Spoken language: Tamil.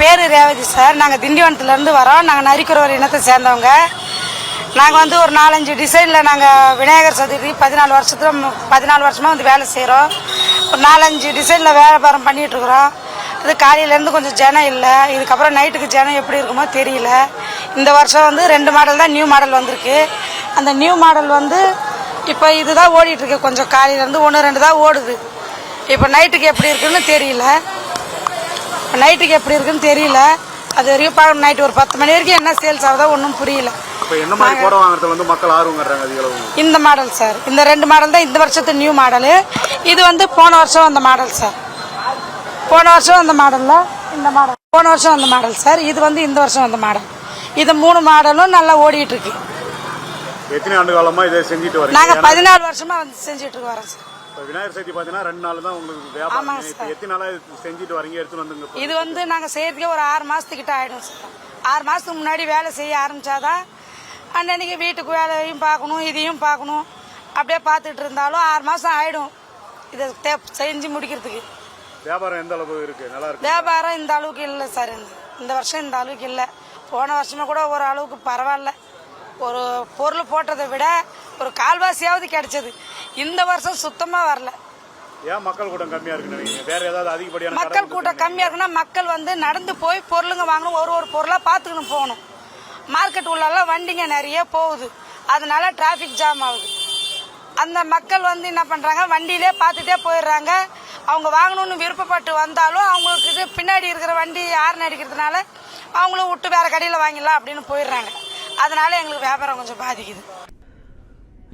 பேர் ரேவதி சார். நாங்கள் திண்டிவனத்துலேருந்து வரோம். நாங்கள் நரிக்குறவர் இனத்தை சேர்ந்தவங்க. நாங்கள் வந்து ஒரு நாலஞ்சு டிசைனில் நாங்கள் விநாயகர் சதுர்த்தி பதினாலு வருஷத்துல பதினாலு வருஷமாக வந்து வேலை செய்கிறோம் ஒரு நாலஞ்சு டிசைனில் வியாபாரம் பண்ணிகிட்ருக்குறோம் இது காலையிலேருந்து கொஞ்சம் ஜனம் இல்லை. இதுக்கப்புறம் நைட்டுக்கு ஜனம் எப்படி இருக்குமோ தெரியல. இந்த வருஷம் வந்து ரெண்டு மாடல் தான் நியூ மாடல் வந்திருக்கு. அந்த நியூ மாடல் வந்து இப்போ இதுதான் ஓடிட்டுருக்கு. கொஞ்சம் காலையிலேருந்து ஒன்று ரெண்டு தான் ஓடுது. இப்போ நைட்டுக்கு எப்படி இருக்குன்னு தெரியல. நைட்டுக்கு எப்படி இருக்குன்னு தெரியல. அது வரைக்கும் பார்க்கணும் நைட்டு ஒரு பத்து மணி வரைக்கும் என்ன சேல்ஸ் ஆகுதோ ஒன்றும் புரியல. இந்த மாடல் சார் இந்த ரெண்டு மாடல் தான் இந்த வருஷத்து நியூ மாடலு இது வந்து போன வருஷம் வந்த மாடல் சார் போன வருஷம் வந்த மாடலில் இந்த மாடல் போன வருஷம் வந்த மாடல் சார் இது வந்து இந்த வருஷம் வந்த மாடல் இது மூணு மாடலும் நல்லா ஓடிட்டு இருக்கு. எத்தனை ஆண்டு காலமா இதை செஞ்சுட்டு நாங்கள் பதினாலு வருஷமா வந்து செஞ்சுட்டு இருக்கு வரோம் சார் இப்போ விநாயகர் சதுர்த்தி பார்த்தீங்கன்னா ரெண்டு நாள் தான் உங்களுக்கு வியாபாரம் இப்போ எத்தனை நாளா இது செஞ்சுட்டு வரீங்க? எடுத்துட்டு வந்துங்க இது வந்து நாங்கள் செய்யறதுக்கே ஒரு ஆறு மாதத்துக்கிட்ட ஆகிடும் சார். ஆறு மாதத்துக்கு முன்னாடி வேலை செய்ய ஆரம்பிச்சாதான் அன்னன்னைக்கு வீட்டுக்கு வேலையும் பார்க்கணும் இதையும் பார்க்கணும். அப்படியே பார்த்துட்டு இருந்தாலும் ஆறு மாதம் ஆகிடும் இதை செஞ்சு முடிக்கிறதுக்கு. வியாபாரம் எந்த அளவு இருக்கு? நல்லா இருக்கு வியாபாரம் இந்த அளவுக்கு இல்லை சார். இந்த இந்த வருஷம் இந்த அளவுக்கு இல்லை. போன வருஷமே கூட ஒரு அளவுக்கு பரவாயில்ல. ஒரு பொருள் போட்டதை விட ஒரு கால்வாசியாவது கிடைச்சது. இந்த வருஷம் சுத்தமாக வரல. ஏன் மக்கள் கூட்டம் கம்மியா இருக்கு நினைக்கிறீங்க? வேற ஏதாவது அதிகப்படியான மக்கள் கூட்டம் கம்மியா இருக்குன்னா மக்கள் வந்து நடந்து போய் பொருளுங்க வாங்கணும் ஒரு ஒரு பொருளா பார்த்துக்கணும் போகணும். மார்க்கெட் உள்ளெல்லாம் வண்டிங்க நிறைய போகுது. அதனால டிராஃபிக் ஜாம் ஆகுது. அந்த மக்கள் வந்து என்ன பண்றாங்க? வண்டியிலே பார்த்துட்டே போயிடுறாங்க. அவங்க வாங்கணும்னு விருப்பப்பட்டு வந்தாலும் அவங்களுக்கு பின்னாடி இருக்கிற வண்டி ஹார்ன் அடிக்கிறதுனால அவங்களும் விட்டு வேற கடையில் வாங்கிடலாம் அப்படின்னு போயிடுறாங்க. அதனால எங்களுக்கு வியாபாரம் கொஞ்சம் பாதிக்குது.